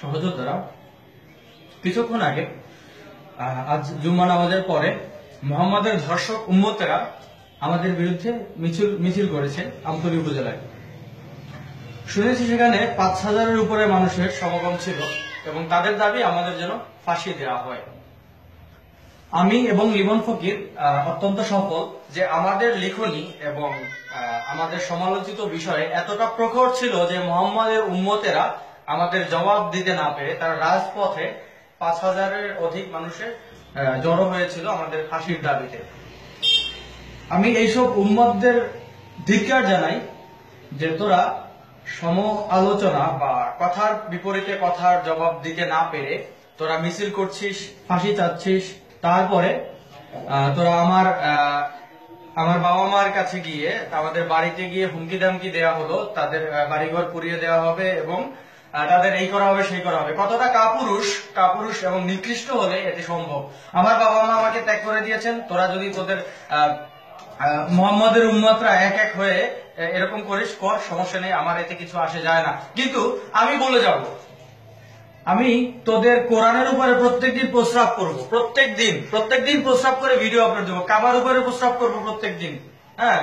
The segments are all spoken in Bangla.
সহযোদ্ধারা কিছুক্ষণ আগে আজ জুম্মা নামাজের পরে মোহাম্মদের ধর্ষক উম্মতেরা আমাদের বিরুদ্ধে মিছিল মিছিল করেছে আমতলী উপজেলায়। শুনেছি সেখানে পাঁচ হাজারের উপরে মানুষের সমাগম ছিল এবং তাদের দাবি আমাদের যেন ফাঁসি দেওয়া হয়। আমি এবং লিমন ফকির অত্যন্ত সফল যে আমাদের লিখনি এবং আমাদের সমালোচিত বিষয়ে এতটা প্রখর ছিল যে মোহাম্মদের উম্মতেরা আমাদের জবাব দিতে না পেরে তার রাজপথে পাঁচ হাজারের অধিক মানুষের জড়ো হয়েছিল আমাদের ফাঁসির দাবিতে। আমি এইসব উম্মতদের ধিক্কার জানাই যে তোরা সম আলোচনা বা কথার বিপরীতে কথার জবাব দিতে না পেরে তোরা মিছিল করছিস, ফাঁসি চাচ্ছিস, তারপরে তোরা আমার আমার বাবা মার কাছে গিয়ে আমাদের বাড়িতে গিয়ে হুমকি দামকি দেওয়া হলো, তাদের বাড়িঘর পুড়িয়ে দেওয়া হবে এবং তাদের এই করা হবে, সেই করা হবে। কতটা কাপুরুষ কাপুরুষ এবং নিকৃষ্ট হলে এটি সম্ভব? আমার বাবা মা আমাকে ত্যাগ করে দিয়েছেন। তোরা যদি তোদের মোহাম্মদের উম্মতরা এক এক হয়ে এরকম করিস, কর, সমস্যা নেই, আমার এতে কিছু আসে যায় না। কিন্তু আমি বলে যাব, আমি তোদের কোরআনের উপরে প্রত্যেকদিন প্রস্রাব করব, প্রত্যেকদিন প্রত্যেকদিন প্রস্রাব করে ভিডিও আপলোড দেবো, কাবার উপরে প্রস্রাব করব প্রত্যেকদিন হ্যাঁ?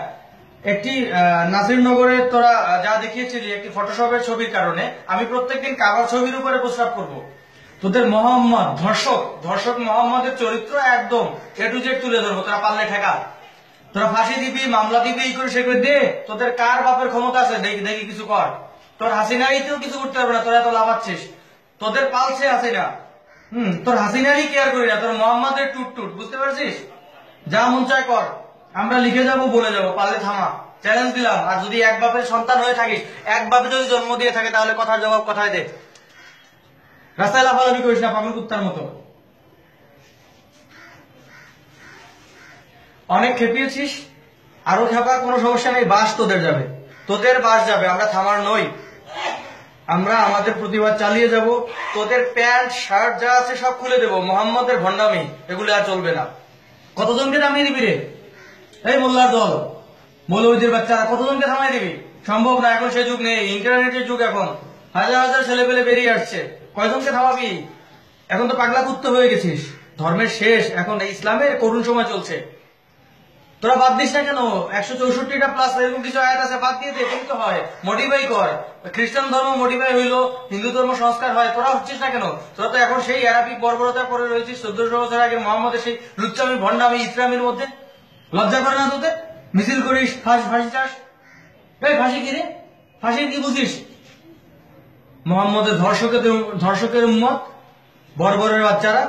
একটি আহ, নাসিরনগরে তোরা যা দেখিয়েছিলি একটি ফটোশপের ছবির কারণে আমি প্রত্যেকদিন কাবার ছবির উপরে প্রস্রাব করব। তোদের মোহাম্মদ ধর্ষক ধর্ষক মোহাম্মদের চরিত্র একদম এ টু তুলে ধরবো তোরা পারলে ঠেকা তোরা ফাঁসি দিবি মামলা দিবি এই করে সে করে দে তোদের কার বাপের ক্ষমতা আছে দেখি দেখি কিছু কর। তোর হাসিনারিতেও কিছু করতে পারবে না তোরা এত লাভাচ্ছিস তোদের পালছে হাসিনা। হম তোর হাসিনারই কেয়ার করি না তোর মোহাম্মদের টুট টুট বুঝতে পারছিস? যা মন চায় কর। আমরা লিখে যাব, বলে যাব, পারলে থামা। চ্যালেঞ্জ দিলাম। আর যদি এক বাপের সন্তান হয়ে থাকিস, এক বাপে যদি জন্ম দিয়ে থাকে, তাহলে কথার জবাব কথায় দে? রাস্তায় লাফালাফি করিস না, পাগল কুত্তার মতো। অনেক খেপিয়েছিস, আরও খেপা, কোনো সমস্যা নেই, বাস তোদের যাবে। তোদের বাস যাবে, আমরা থামার নই। আমরা আমাদের প্রতিবাদ চালিয়ে যাব, তোদের প্যান্ট, শার্ট যা আছে সব খুলে দেবো, মোহাম্মদের ভণ্ডামি, এগুলো আর চলবে না। কতজনকে থামিয়ে দিবি রে? এই মোল্লার দল। মৌলবীদের বাচ্চারা কতজনকে থামাই দিবি? সম্ভব না, এখন সে যুগ নেই, ইন্টারনেটের যুগ এখন। হাজার হাজার ছেলে পেলে বেরিয়ে আসছে। কয়জনকে থামাবি? এখন তো পাগলা কুত্ত হয়ে গেছিস। ধর্মের শেষ, এখন এই ইসলামের করুণ সময় চলছে। তোরা বাদ দিস না কেন? একশো চৌষট্টিটা প্লাস এরকম কিছু আয়াত আছে, বাদ দিয়ে দে কিন্তু হয়? মডিফাই কর। খ্রিস্টান ধর্ম মডিফাই হইল, হিন্দু ধর্ম সংস্কার হয়, তোরা হচ্ছিস না কেন? তোরা তো এখন সেই আরবিক বর্বরতা করে রয়েছিস, চোদ্দশো বছর আগে মোহাম্মদের সেই লুচ্চামি, ভণ্ডামি ইসলামের মধ্যে। লজ্জা করে না তোদের? মিছিল করিস, ফাঁসি ফাঁসি চাস? এই ফাঁসি কিরে ফাঁসি কি বুঝিস? মোহাম্মদের ধর্ষকের ধর্ষকের উম্মত? বর্বরের বাচ্চারা?